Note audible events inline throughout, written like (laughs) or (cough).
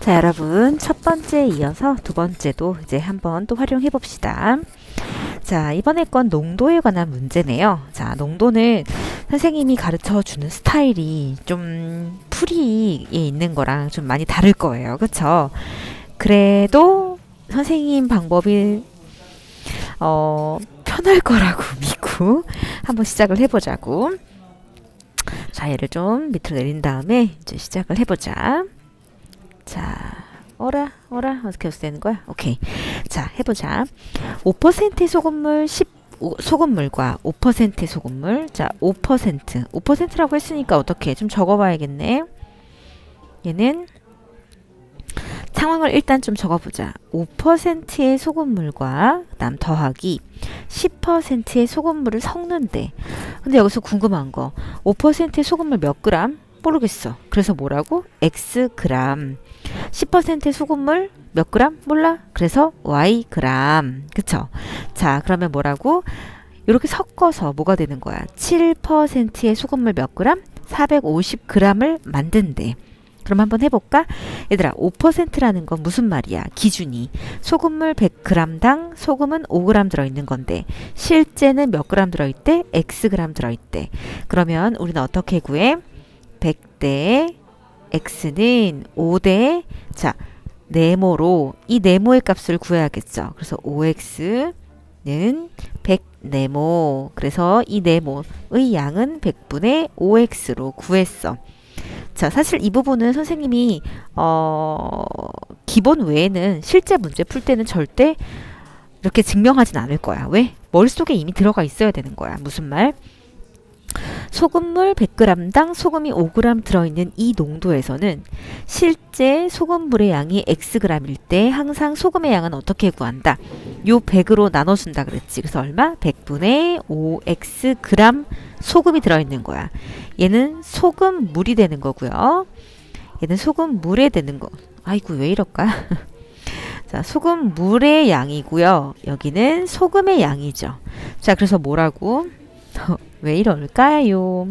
자, 여러분. 첫 번째 이어서 두 번째도 이제 한번 또 활용해 봅시다. 자, 이번에 건 농도에 관한 문제네요. 자, 농도는 선생님이 가르쳐 주는 스타일이 좀 풀이에 있는 거랑 좀 많이 다를 거예요. 그쵸? 그래도 선생님 방법이 어, 편할 거라고 (laughs) 믿고 한번 시작을 해보자고. 자, 얘를 좀 밑으로 내린 다음에 이제 시작을 해보자. 자, 어라, 어라, 어떻게 해서 되는 거야? 오케이. 자, 해보자. 5%의 소금물 10, 오- 소금물과 5%의 소금물. 자, 5%. 5%라고 했으니까 어떻게? 좀 적어봐야겠네. 얘는 상황을 일단 좀 적어보자. 5%의 소금물과 그다음 더하기 10%의 소금물을 섞는데. 근데 여기서 궁금한 거. 5%의 소금물 몇 그램? 모르겠어. 그래서 뭐라고? x 그램. 10%의 소금물 몇 그램? 몰라. 그래서 y 그램. 그쵸? 자, 그러면 뭐라고? 이렇게 섞어서 뭐가 되는 거야? 7%의 소금물 몇 그램? 450g을 만든대. 그럼 한번 해볼까? 얘들아, 5%라는 건 무슨 말이야? 기준이. 소금물 100g당 소금은 5g 들어있는 건데, 실제는 몇 g 들어있대? xg 들어있대. 그러면 우리는 어떻게 구해? 100대 x는 5대, 자, 네모로 이 네모의 값을 구해야겠죠. 그래서 5x는 100 네모. 그래서 이 네모의 양은 100분의 5x로 구했어. 자, 사실 이 부분은 선생님이 어, 기본 외에는 실제 문제 풀 때는 절대 이렇게 증명하진 않을 거야. 왜? 머릿속에 이미 들어가 있어야 되는 거야. 무슨 말? 소금물 100g당 소금이 5g 들어있는 이 농도에서는 실제 소금물의 양이 xg일 때 항상 소금의 양은 어떻게 구한다? 요 100으로 나눠준다 그랬지. 그래서 얼마? 100분의 5xg 소금이 들어있는 거야. 얘는 소금물이 되는 거고요. 얘는 소금물에 되는 거. 아이고 왜 이럴까? (laughs) 자, 소금물의 양이고요. 여기는 소금의 양이죠. 자, 그래서 뭐라고? (laughs) 왜 이럴까요?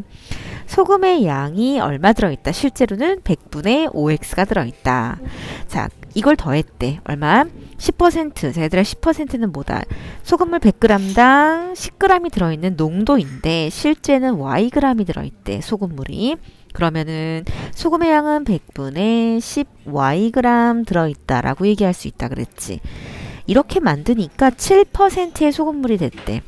소금의 양이 얼마 들어있다? 실제로는 100분의 5x가 들어있다. 자, 이걸 더했대. 얼마? 10%. 자, 얘들아 10%는 뭐다? 소금물 100g당 10g이 들어있는 농도인데 실제는 yg이 들어있대. 소금물이. 그러면은 소금의 양은 100분의 10yg 들어있다라고 얘기할 수 있다 그랬지. 이렇게 만드니까 7%의 소금물이 됐대.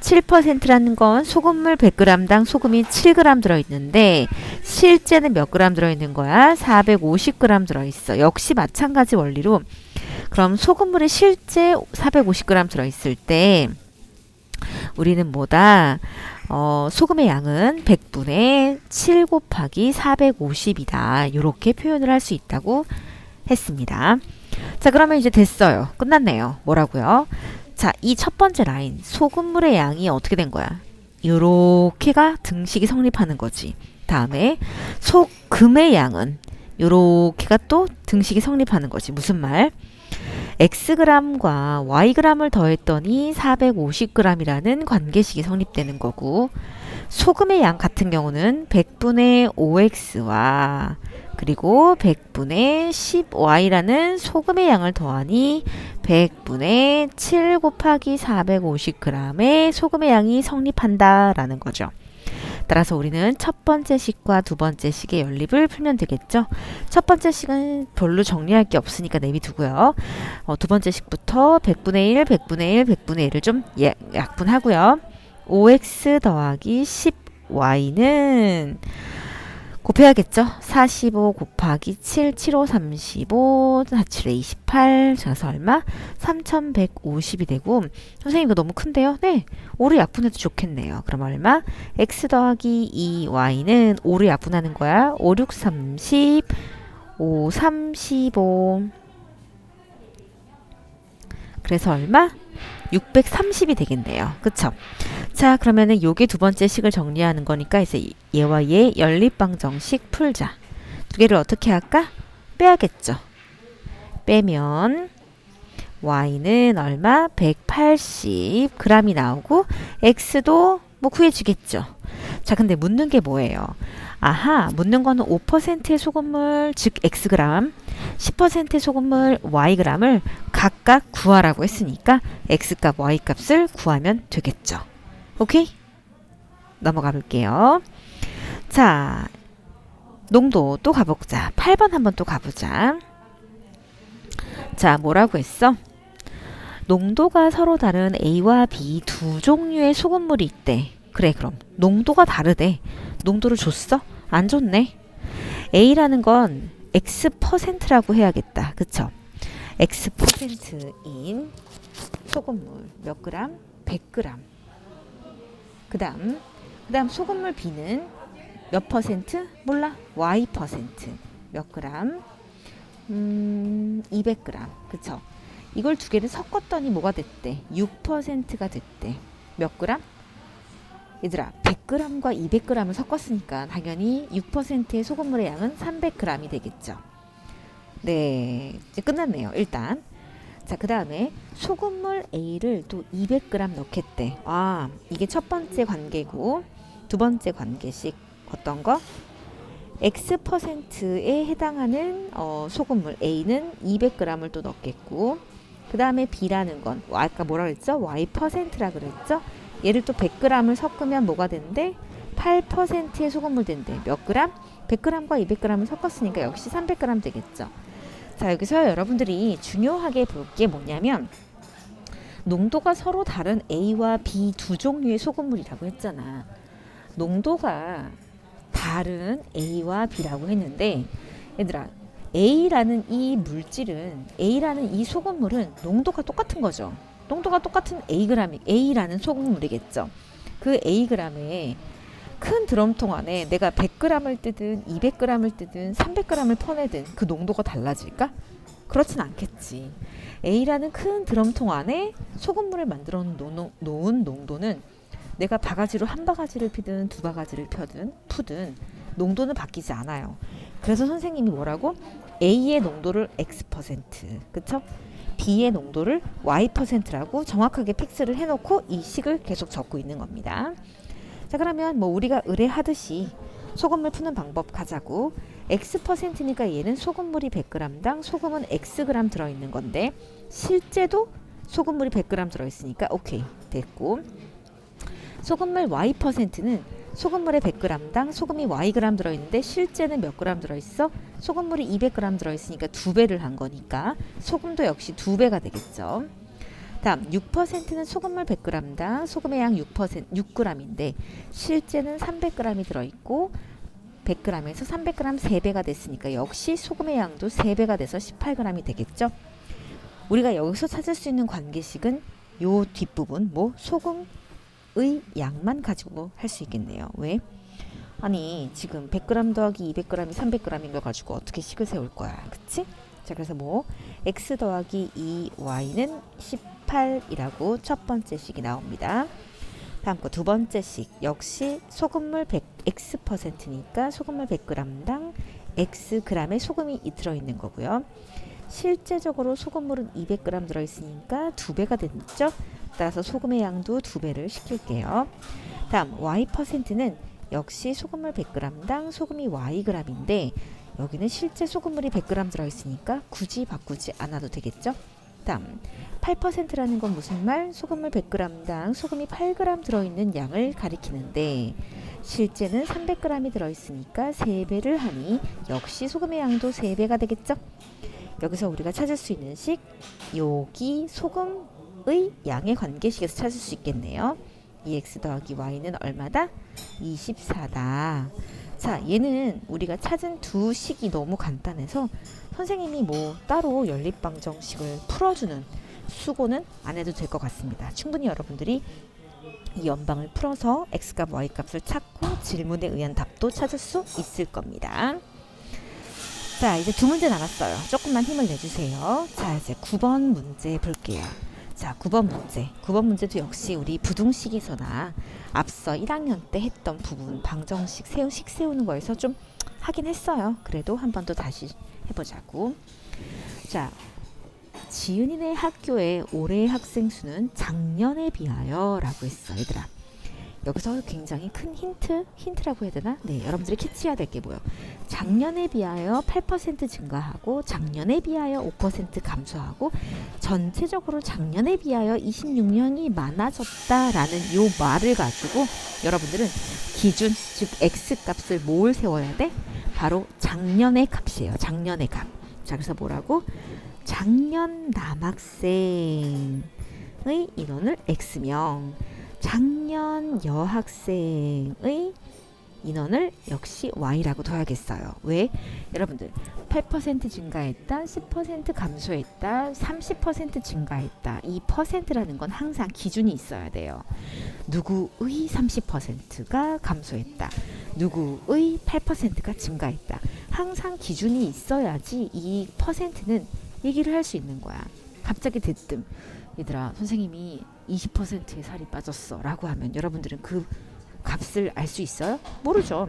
7%라는 건 소금물 100g당 소금이 7g 들어있는데 실제는 몇 g 들어있는 거야? 450g 들어있어. 역시 마찬가지 원리로 그럼 소금물이 실제 450g 들어있을 때 우리는 뭐다? 어, 소금의 양은 100분의 7 곱하기 450이다. 이렇게 표현을 할 수 있다고 했습니다. 자, 그러면 이제 됐어요. 끝났네요. 뭐라고요? 자, 이 첫 번째 라인 소금물의 양이 어떻게 된 거야? 요렇게가 등식이 성립하는 거지. 다음에 소금의 양은 요렇게가 또 등식이 성립하는 거지. 무슨 말? xg과 yg을 더했더니 450g이라는 관계식이 성립되는 거고 소금의 양 같은 경우는 100분의 5x와 그리고 100분의 10y라는 소금의 양을 더하니 100분의 7 곱하기 450g의 소금의 양이 성립한다라는 거죠. 따라서 우리는 첫 번째 식과 두 번째 식의 연립을 풀면 되겠죠. 첫 번째 식은 별로 정리할 게 없으니까 내비두고요. 어, 두 번째 식부터 100분의 1, 100분의 1, 100분의 1을 좀 예, 약분하고요. 5x 더하기 10y는 곱해야겠죠. 45 곱하기 7, 7, 5, 35, 4, 7에 28, 그래서 얼마? 3150이 되고 선생님 이거 너무 큰데요? 네. 5를 약분해도 좋겠네요. 그럼 얼마? x 더하기 2y는 5를 약분하는 거야. 5, 6, 30, 5, 35 그래서 얼마? 630이 되겠네요. 그쵸? 자, 그러면은 요게 두 번째 식을 정리하는 거니까 이제 얘와 얘 연립방정식 풀자. 두 개를 어떻게 할까? 빼야겠죠. 빼면 y는 얼마? 180g이 나오고 x도 뭐 구해주겠죠. 자, 근데 묻는 게 뭐예요? 아하, 묻는 거는 5%의 소금물, 즉 xg, 10%의 소금물 Yg을 각각 구하라고 했으니까 X값, Y값을 구하면 되겠죠. 오케이? 넘어가 볼게요. 자, 농도 또 가보자. 8번 한번 또 가보자. 자, 뭐라고 했어? 농도가 서로 다른 A와 B 두 종류의 소금물이 있대. 그래, 그럼 농도가 다르대. 농도를 줬어? 안 줬네. A라는 건 X%라고 해야겠다. 그쵸? X%인 소금물 몇 그램? 100g. 그 다음, 그 다음 소금물 B는 몇 퍼센트? 몰라. Y 퍼센트. 몇 그램? 음, 200g. 그쵸? 이걸 두 개를 섞었더니 뭐가 됐대? 6%가 됐대. 몇 그램? 얘들아, 100g과 200g을 섞었으니까 당연히 6%의 소금물의 양은 300g이 되겠죠. 네, 이제 끝났네요. 일단. 자, 그 다음에 소금물 A를 또 200g 넣겠대. 아, 이게 첫 번째 관계고, 두 번째 관계식 어떤 거? X%에 해당하는 어, 소금물 A는 200g을 또 넣겠고, 그 다음에 B라는 건 아까 뭐라 그랬죠? Y%라 그랬죠? 얘를 또 100g을 섞으면 뭐가 된대? 8%의 소금물 된대. 몇 그램? 100g과 200g을 섞었으니까 역시 300g 되겠죠. 자, 여기서 여러분들이 중요하게 볼 게 뭐냐면 농도가 서로 다른 A와 B 두 종류의 소금물이라고 했잖아. 농도가 다른 A와 B라고 했는데 얘들아 A라는 이 물질은 A라는 이 소금물은 농도가 똑같은 거죠. 농도가 똑같은 A그램이 A라는 소금물이겠죠. 그 A그램에 큰 드럼통 안에 내가 100g을 뜨든 200g을 뜨든 300g을 퍼내든 그 농도가 달라질까? 그렇진 않겠지. A라는 큰 드럼통 안에 소금물을 만들어 놓은 농도는 내가 바가지로 한 바가지를 피든 두 바가지를 펴든 푸든 농도는 바뀌지 않아요. 그래서 선생님이 뭐라고? A의 농도를 X%, 그쵸? B의 농도를 Y%라고 정확하게 픽스를 해놓고 이 식을 계속 적고 있는 겁니다. 자 그러면 뭐 우리가 의뢰하듯이 소금물 푸는 방법 가자고 X%니까 얘는 소금물이 100g당 소금은 Xg 들어있는 건데 실제도 소금물이 100g 들어있으니까 오케이 됐고 소금물 Y%는 소금물에 100g당 소금이 Yg 들어있는데 실제는 몇 g 들어있어? 소금물이 200g 들어있으니까 두 배를 한 거니까 소금도 역시 두 배가 되겠죠. 다음 6%는 소금물 100g당 소금의 양 6% 6g인데 실제는 300g이 들어있고 100g에서 300g 3배가 됐으니까 역시 소금의 양도 3배가 돼서 18g이 되겠죠. 우리가 여기서 찾을 수 있는 관계식은 요 뒷부분 뭐 소금 의 양만 가지고 할 수 있겠네요. 왜? 아니 지금 100g 더하기 200g이 300g인 걸 가지고 어떻게 식을 세울 거야. 그치? 자 그래서 뭐 x 더하기 2y는 18이라고 첫 번째 식이 나옵니다. 다음 거 두 번째 식 역시 소금물 100 x%니까 소금물 100g당 x g의 소금이 들어있는 거고요. 실제적으로 소금물은 200g 들어있으니까 두 배가 됐죠. 따라서 소금의 양도 두 배를 시킬게요. 다음 Y%는 역시 소금물 100g당 소금이 Yg인데 여기는 실제 소금물이 100g 들어있으니까 굳이 바꾸지 않아도 되겠죠. 다음 8%라는 건 무슨 말? 소금물 100g당 소금이 8g 들어있는 양을 가리키는데 실제는 300g이 들어있으니까 3배를 하니 역시 소금의 양도 3배가 되겠죠. 여기서 우리가 찾을 수 있는 식 여기 소금 의 양의 관계식에서 찾을 수 있겠네요. 2x 더하기 y는 얼마다? 24다. 자, 얘는 우리가 찾은 두 식이 너무 간단해서 선생님이 뭐 따로 연립방정식을 풀어주는 수고는 안 해도 될 것 같습니다. 충분히 여러분들이 이 연방을 풀어서 x값, y값을 찾고 질문에 의한 답도 찾을 수 있을 겁니다. 자, 이제 두 문제 남았어요. 조금만 힘을 내주세요. 자, 이제 9번 문제 볼게요. 자, 9번 문제. 9번 문제도 역시 우리 부등식에서나 앞서 1학년 때 했던 부분 방정식 세우식 세우는 거에서 좀 하긴 했어요. 그래도 한 번 더 다시 해보자고. 자, 지은이네 학교의 올해 학생 수는 작년에 비하여 라고 했어, 얘들아. 여기서 굉장히 큰 힌트, 힌트라고 해야 되나? 네, 여러분들이 캐치해야 될 게 뭐예요? 작년에 비하여 8% 증가하고 작년에 비하여 5% 감소하고 전체적으로 작년에 비하여 26년이 많아졌다라는 요 말을 가지고 여러분들은 기준, 즉 x 값을 뭘 세워야 돼? 바로 작년의 값이에요. 작년의 값. 자, 그래서 뭐라고? 작년 남학생의 인원을 x명, 작년 여학생의 인원을 역시 y라고 둬야겠어요. 왜? 여러분들 8% 증가했다, 10% 감소했다, 30% 증가했다. 이 퍼센트라는 건 항상 기준이 있어야 돼요. 누구의 30%가 감소했다. 누구의 8%가 증가했다. 항상 기준이 있어야지 이 퍼센트는 얘기를 할 수 있는 거야. 갑자기 대뜸 얘들아 선생님이 20%의 살이 빠졌어 라고 하면 여러분들은 그 값을 알 수 있어요? 모르죠.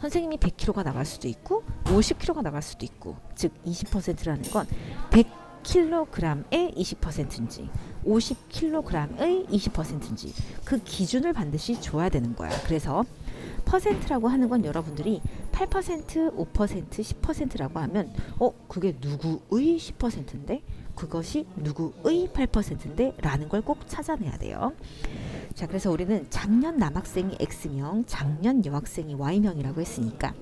선생님이 100kg가 나갈 수도 있고 50kg가 나갈 수도 있고 즉 20%라는 건 100kg의 20%인지 50kg의 20%인지 그 기준을 반드시 줘야 되는 거야. 그래서 퍼센트라고 하는 건 여러분들이 8%, 5%, 10%라고 하면 어 그게 누구의 10%인데 그것이 누구의 8%인데 라는 걸 꼭 찾아내야 돼요. 자 그래서 우리는 작년 남학생이 X명, 작년 여학생이 Y명이라고 했으니까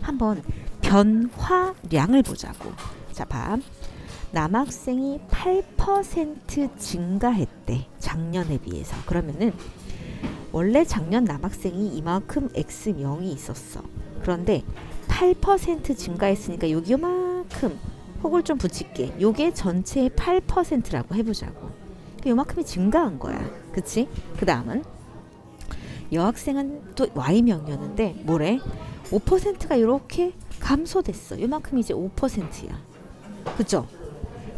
한번 변화량을 보자고. 자 봐. 남학생이 8% 증가했대. 작년에 비해서. 그러면은 원래 작년 남학생이 이만큼 X명이 있었어. 그런데 8% 증가했으니까 여기 요만큼 혹을 좀 붙일게. 요게 전체의 8%라고 해보자고. 요만큼이 증가한 거야. 그치? 그 다음은 여학생은 또 Y명이었는데 뭐래? 5%가 이렇게 감소됐어. 요만큼 이제 5%야. 그죠?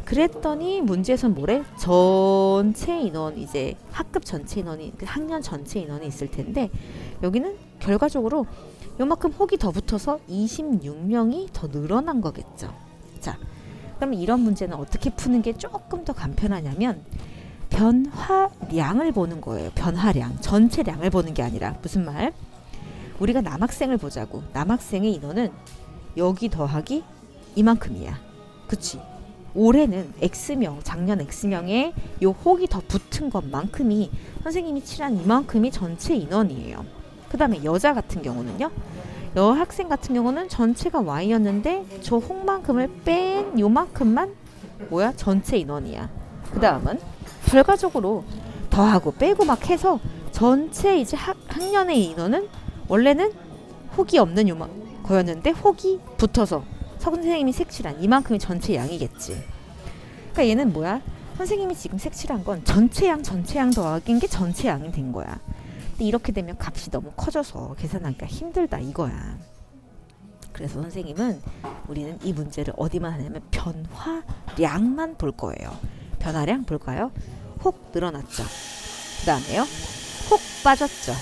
그랬더니 문제에선 뭐래? 전체 인원 이제 학급 전체 인원이 그 학년 전체 인원이 있을 텐데 여기는 결과적으로 요만큼 혹이 더 붙어서 26명이 더 늘어난 거겠죠. 자, 그러면 이런 문제는 어떻게 푸는 게 조금 더 간편하냐면 변화량을 보는 거예요. 변화량. 전체량을 보는 게 아니라 무슨 말? 우리가 남학생을 보자고. 남학생의 인원은 여기 더하기 이만큼이야. 그치? 올해는 X명, 작년 X명에 요 혹이 더 붙은 것만큼이 선생님이 칠한 이만큼이 전체 인원이에요. 그 다음에 여자 같은 경우는요. 여학생 같은 경우는 전체가 Y였는데 저 혹만큼을 뺀 요만큼만 뭐야? 전체 인원이야. 그 다음은 결과적으로 더하고 빼고 막 해서 전체 이제 학, 학년의 인원은 원래는 혹이 없는 요만 거였는데 혹이 붙어서 선생님이 색칠한 이만큼이 전체 양이겠지. 그러니까 얘는 뭐야? 선생님이 지금 색칠한 건 전체 양 전체 양 더하기인 게 전체 양이 된 거야. 근데 이렇게 되면 값이 너무 커져서 계산하기가 힘들다 이거야. 그래서 선생님은 우리는 이 문제를 어디만 하냐면 변화량만 볼 거예요. 변화량 볼까요? 혹 늘어났죠. 그 다음에요. 혹 빠졌죠.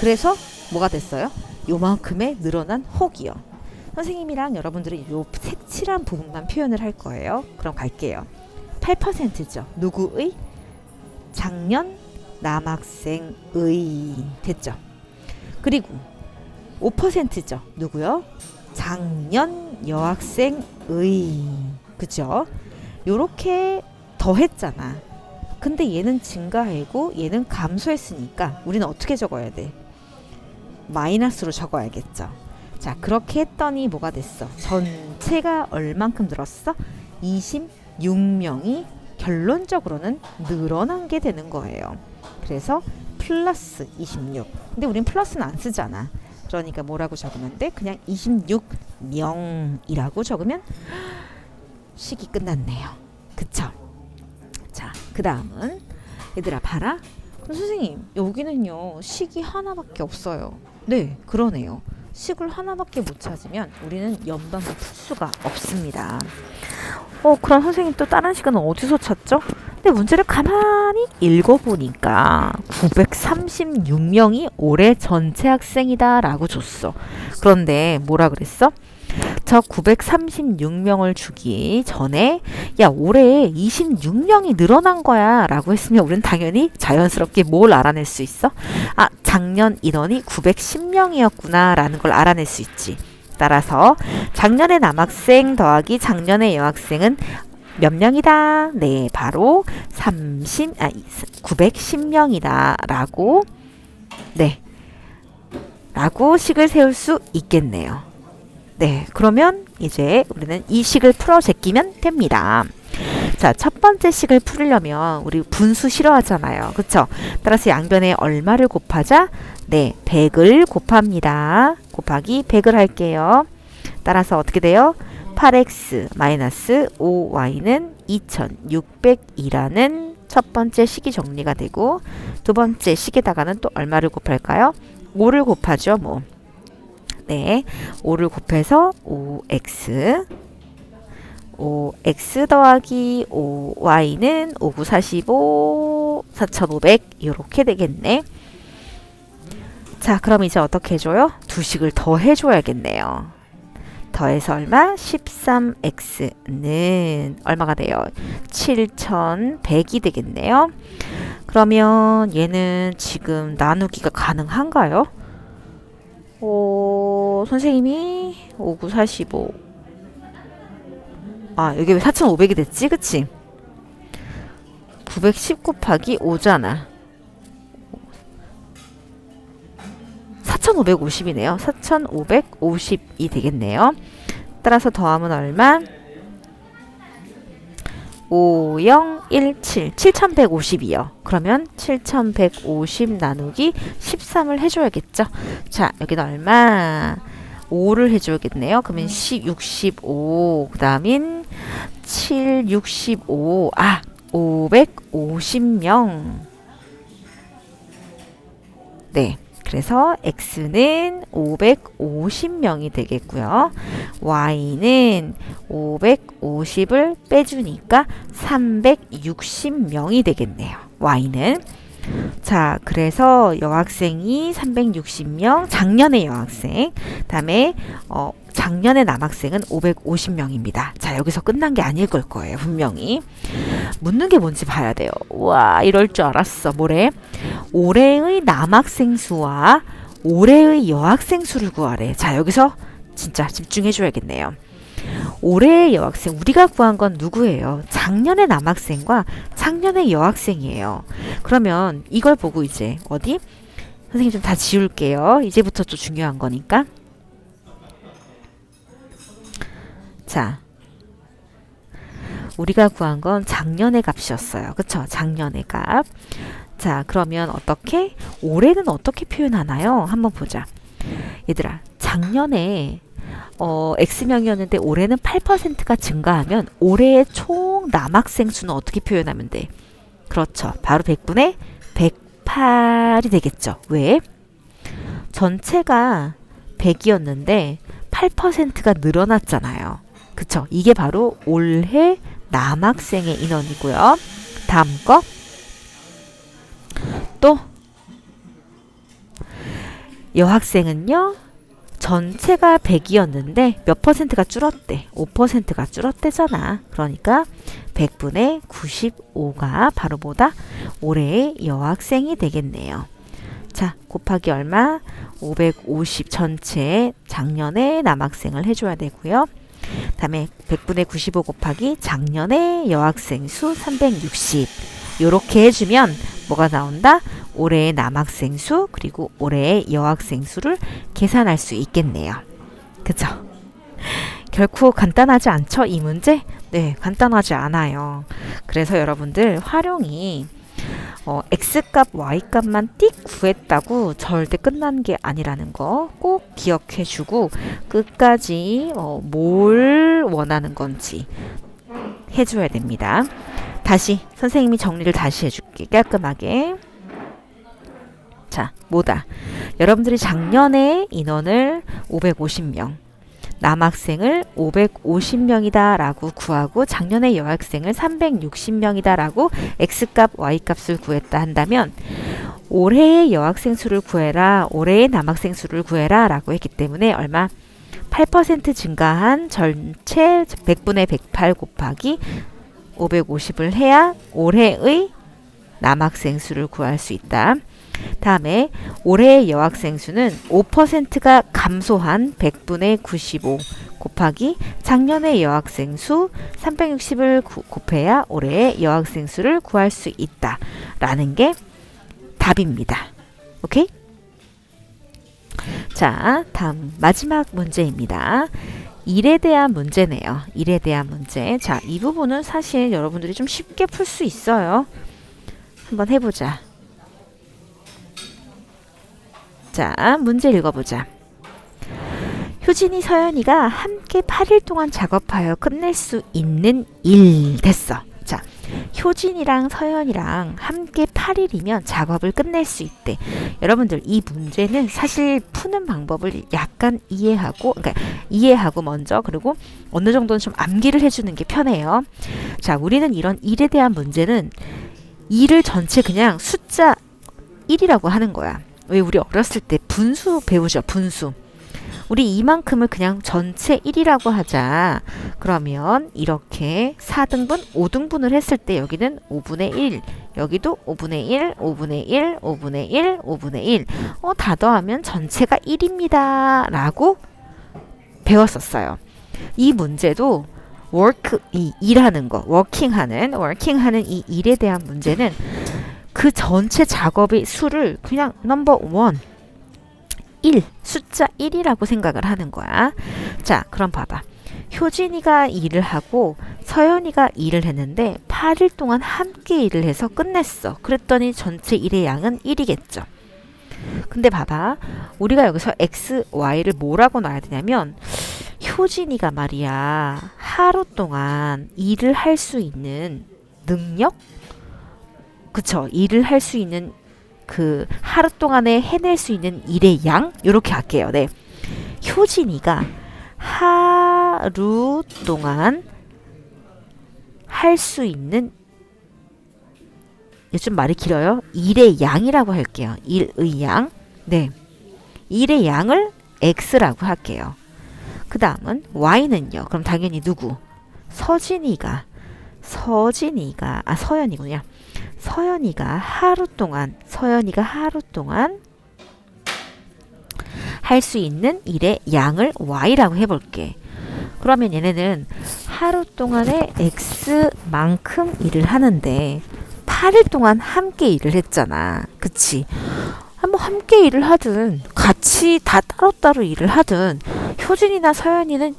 그래서 뭐가 됐어요? 요만큼의 늘어난 혹이요. 선생님이랑 여러분들은 요 색칠한 부분만 표현을 할 거예요. 그럼 갈게요. 8%죠. 누구의? 작년 남학생의 됐죠. 그리고 5%죠. 누구요? 작년 여학생의 그죠? 요렇게 더했잖아. 근데 얘는 증가하고 얘는 감소했으니까 우리는 어떻게 적어야 돼? 마이너스로 적어야겠죠. 자, 그렇게 했더니 뭐가 됐어? 전체가 얼만큼 늘었어? 26명이 결론적으로는 늘어난 게 되는 거예요. 그래서 플러스 26. 근데 우린 플러스는 안 쓰잖아. 그러니까 뭐라고 적으면 돼? 그냥 26명이라고 적으면 식이 끝났네요. 그쵸? 자, 그 다음은 얘들아 봐라. 선생님 여기는요 식이 하나밖에 없어요. 네, 그러네요. 식을 하나밖에 못 찾으면 우리는 연방을 풀 수가 없습니다. 어, 그럼 선생님 또 다른 시간은 어디서 찾죠? 근데 문제를 가만히 읽어보니까 936명이 올해 전체 학생이다라고 줬어. 그런데 뭐라 그랬어? 그쵸? 936명을 주기 전에 야 올해 26명이 늘어난 거야 라고 했으면 우리는 당연히 자연스럽게 뭘 알아낼 수 있어? 아 작년 인원이 910명이었구나 라는 걸 알아낼 수 있지 따라서 작년의 남학생 더하기 작년의 여학생은 몇 명이다? 네, 바로 30, 아, 910명이다. 라고, 네, 라고 식을 세울 수 있겠네요. 네, 그러면 이제 우리는 이 식을 풀어 제끼면 됩니다. 자, 첫 번째 식을 풀으려면 우리 분수 싫어하잖아요. 그쵸? 따라서 양변에 얼마를 곱하자? 네, 100을 곱합니다. 곱하기 100을 할게요. 따라서 어떻게 돼요? 8x 마이너스 5y는 2600이라는 첫 번째 식이 정리가 되고 두 번째 식에다가는 또 얼마를 곱할까요? 5를 곱하죠, 뭐. 네. 5를 곱해서 5x 5x 더하기 5y는 5945 4500 이렇게 되겠네. 자, 그럼 이제 어떻게 해줘요? 두 식을 더 해줘야겠네요. 더해서 얼마? 13x는 얼마가 돼요? 7100이 되겠네요. 그러면 얘는 지금 나누기가 가능한가요? 오, 선생님이 5945. 아, 여기 왜 4500이 됐지? 그치? 910 곱하기 5잖아. 4550이네요. 4550이 되겠네요. 따라서 더하면 얼마? 5017 7150이요. 그러면 7150 나누기 13을 해줘야겠죠. 자 여기는 얼마? 5를 해줘야겠네요. 그러면 10, 65, 그 다음인 7, 65, 아, 550명. 네. 그래서 x는 550명이 되겠고요. y는 550을 빼주니까 360명이 되겠네요. y는 자, 그래서 여학생이 360명, 작년의 여학생, 다음에 어, 작년의 남학생은 550명입니다. 자, 여기서 끝난 게 아닐 걸 거예요, 분명히. 묻는 게 뭔지 봐야 돼요. 와, 이럴 줄 알았어. 뭐래? 올해의 남학생 수와 올해의 여학생 수를 구하래. 자, 여기서 진짜 집중해 줘야겠네요. 올해의 여학생 우리가 구한 건 누구예요? 작년의 남학생과 작년의 여학생이에요. 그러면 이걸 보고 이제 어디 선생님 좀 다 지울게요. 이제부터 또 중요한 거니까. 자, 우리가 구한 건 작년의 값이었어요. 그쵸? 작년의 값. 자, 그러면 어떻게? 올해는 어떻게 표현하나요? 한번 보자. 얘들아, 작년에 어, X명이었는데 올해는 8%가 증가하면 올해의 총 남학생 수는 어떻게 표현하면 돼? 그렇죠. 바로 100분의 108이 되겠죠. 왜? 전체가 100이었는데 8%가 늘어났잖아요. 그쵸? 이게 바로 올해 남학생의 인원이고요. 다음 거. 또 여학생은요. 전체가 100이었는데 몇 퍼센트가 줄었대? 5%가 줄었대잖아. 그러니까 100분의 95가 바로 보다 올해의 여학생이 되겠네요. 자, 곱하기 얼마? 550 전체 작년에 남학생을 해줘야 되고요. 다음에 100분의 95 곱하기 작년의 여학생 수 360. 요렇게 해주면 뭐가 나온다? 올해의 남학생 수 그리고 올해의 여학생 수를 계산할 수 있겠네요. 그쵸? 결코 간단하지 않죠? 이 문제? 네, 간단하지 않아요. 그래서 여러분들 활용이 어, x값, y값만 띡 구했다고 절대 끝난 게 아니라는 거 꼭 기억해 주고 끝까지 어, 뭘 원하는 건지 해줘야 됩니다. 다시 선생님이 정리를 다시 해줄게 깔끔하게. 자, 뭐다? 여러분들이 작년에 인원을 550명, 남학생을 550명이다 라고 구하고 작년에 여학생을 360명이다 라고 x값, y값을 구했다 한다면 올해의 여학생 수를 구해라, 올해의 남학생 수를 구해라 라고 했기 때문에 얼마? 8% 증가한 전체 100분의 108 곱하기 550을 해야 올해의 남학생 수를 구할 수 있다. 다음에 올해의 여학생 수는 5%가 감소한 100분의 95 곱하기 작년의 여학생 수 360을 곱해야 올해의 여학생 수를 구할 수 있다. 라는 게 답입니다. 오케이? 자, 다음 마지막 문제입니다. 일에 대한 문제네요. 일에 대한 문제. 자, 이 부분은 사실 여러분들이 좀 쉽게 풀 수 있어요. 한번 해보자. 자, 문제 읽어보자. 효진이 서연이가 함께 8일 동안 작업하여 끝낼 수 있는 일 됐어. 자, 효진이랑 서연이랑 함께 8일이면 작업을 끝낼 수 있대. 여러분들 이 문제는 사실 푸는 방법을 약간 이해하고 그러니까 이해하고 먼저 그리고 어느 정도는 좀 암기를 해주는 게 편해요. 자, 우리는 이런 일에 대한 문제는 일을 전체 그냥 숫자 1이라고 하는 거야. 왜 우리 어렸을 때 분수 배우죠, 분수. 우리 이만큼을 그냥 전체 1이라고 하자. 그러면 이렇게 4등분, 5등분을 했을 때 여기는 5분의 1, 여기도 5분의 1, 5분의 1, 5분의 1, 5분의 1. 어, 다 더하면 전체가 1입니다. 라고 배웠었어요. 이 문제도 work, 이 일하는 거, working 하는, working 하는 이 일에 대한 문제는 그 전체 작업의 수를 그냥 넘버 원 1, 숫자 1이라고 생각을 하는 거야. 자, 그럼 봐봐. 효진이가 일을 하고 서연이가 일을 했는데 8일 동안 함께 일을 해서 끝냈어. 그랬더니 전체 일의 양은 1이겠죠. 근데 봐봐. 우리가 여기서 x, y를 뭐라고 놔야 되냐면 효진이가 말이야. 하루 동안 일을 할 수 있는 능력? 그쵸. 일을 할 수 있는 그 하루 동안에 해낼 수 있는 일의 양 이렇게 할게요. 네. 효진이가 하루 동안 할 수 있는 요즘 말이 길어요. 일의 양이라고 할게요. 일의 양. 네. 일의 양을 x라고 할게요. 그 다음은 y는요. 그럼 당연히 누구? 서진이가 서진이가 아 서연이군요. 서연이가 하루 동안 서연이가 하루 동안 할 수 있는 일의 양을 y라고 해볼게. 그러면 얘네는 하루 동안에 x만큼 일을 하는데 8일 동안 함께 일을 했잖아. 그치? 한번 함께 일을 하든 같이 다 따로따로 일을 하든 효진이나 서연이는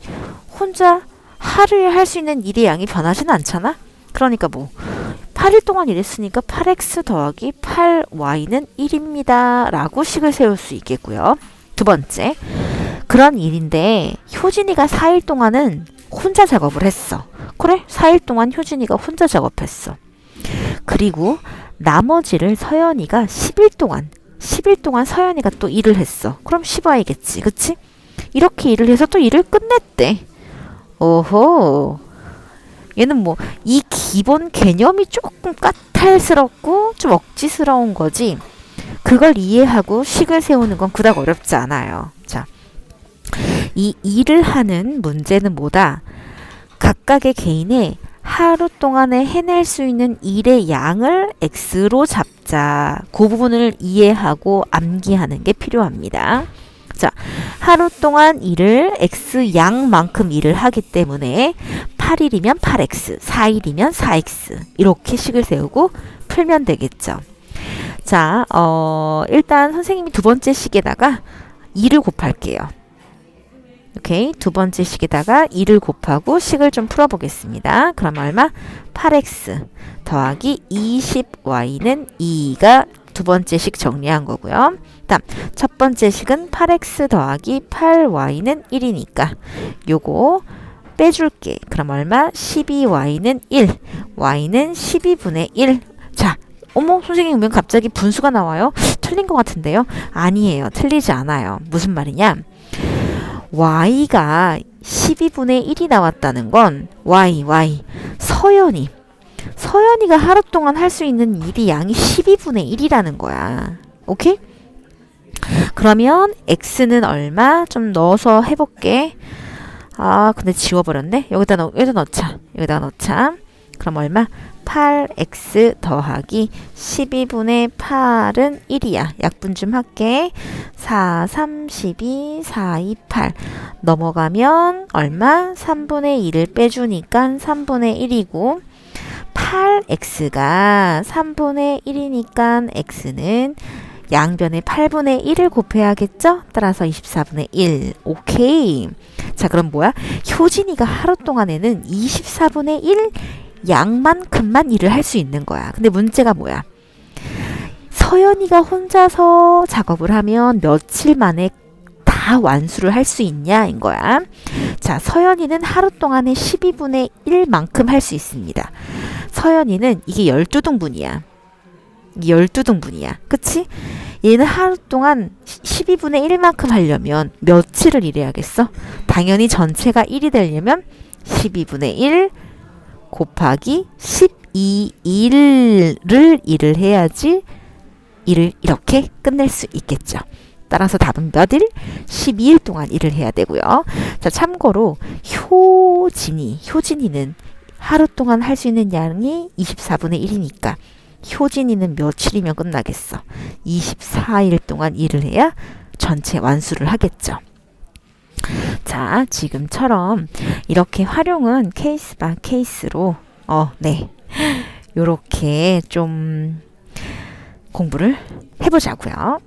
혼자 하루에 할 수 있는 일의 양이 변하진 않잖아. 그러니까 뭐 8일 동안 일했으니까 8x 더하기 8y는 1입니다. 라고 식을 세울 수 있겠고요. 두 번째, 그런 일인데 효진이가 4일 동안은 혼자 작업을 했어. 그래, 4일 동안 효진이가 혼자 작업했어. 그리고 나머지를 서연이가 10일 동안, 10일 동안 서연이가 또 일을 했어. 그럼 10y겠지, 그치? 이렇게 일을 해서 또 일을 끝냈대. 오호. 얘는 뭐 이 기본 개념이 조금 까탈스럽고 좀 억지스러운 거지. 그걸 이해하고 식을 세우는 건 그닥 어렵지 않아요. 자, 이 일을 하는 문제는 뭐다? 각각의 개인의 하루 동안에 해낼 수 있는 일의 양을 x로 잡자. 그 부분을 이해하고 암기하는 게 필요합니다. 자, 하루 동안 일을 x 양만큼 일을 하기 때문에 8일이면 8x, 4일이면 4x 이렇게 식을 세우고 풀면 되겠죠. 자, 어, 일단 선생님이 두 번째 식에다가 2를 곱할게요. 오케이. 두 번째 식에다가 2를 곱하고 식을 좀 풀어보겠습니다. 그럼 얼마? 8x 더하기 20y는 2가 두 번째 식 정리한 거고요. 다음 첫 번째 식은 8x 더하기 8y는 1이니까 요거 빼줄게. 그럼 얼마? 12y는 1. y는 12분의 1. 자, 어머 선생님 왜 갑자기 분수가 나와요? 틀린 것 같은데요? 아니에요. 틀리지 않아요. 무슨 말이냐? y가 12분의 1이 나왔다는 건 y, y. 서연이 서연이가 하루 동안 할 수 있는 일이 양이 12분의 1이라는 거야. 오케이? 그러면 x는 얼마? 좀 넣어서 해볼게. 아, 근데 지워버렸네. 여기다 넣, 여기다 넣자. 여기다 넣자. 그럼 얼마? 8x 더하기 12분의 8은 1이야. 약분 좀 할게. 4, 32, 4, 2, 8. 넘어가면 얼마? 3분의 2를 빼주니까 3분의 1이고 8x가 3분의 1이니까 x는 양변에 8분의 1을 곱해야겠죠? 따라서 24분의 1. 오케이. 자, 그럼 뭐야? 효진이가 하루 동안에는 24분의 1 양만큼만 일을 할 수 있는 거야. 근데 문제가 뭐야? 서연이가 혼자서 작업을 하면 며칠 만에 다 완수를 할 수 있냐인 거야. 자, 서연이는 하루 동안에 12분의 1만큼 할 수 있습니다. 서연이는 이게 12등분이야. 이게 12등분이야. 그치? 얘는 하루 동안 12분의 1만큼 하려면 며칠을 일해야겠어? 당연히 전체가 1이 되려면 12분의 1 곱하기 12일을 일을 해야지 일을 이렇게 끝낼 수 있겠죠. 따라서 답은 몇 일? 12일 동안 일을 해야 되고요. 자, 참고로 효진이, 효진이는 하루 동안 할 수 있는 양이 24분의 1이니까 효진이는 며칠이면 끝나겠어? 24일 동안 일을 해야 전체 완수를 하겠죠. 자, 지금처럼 이렇게 활용은 케이스 바 케이스로 어, 네. 요렇게 좀 공부를 해보자고요.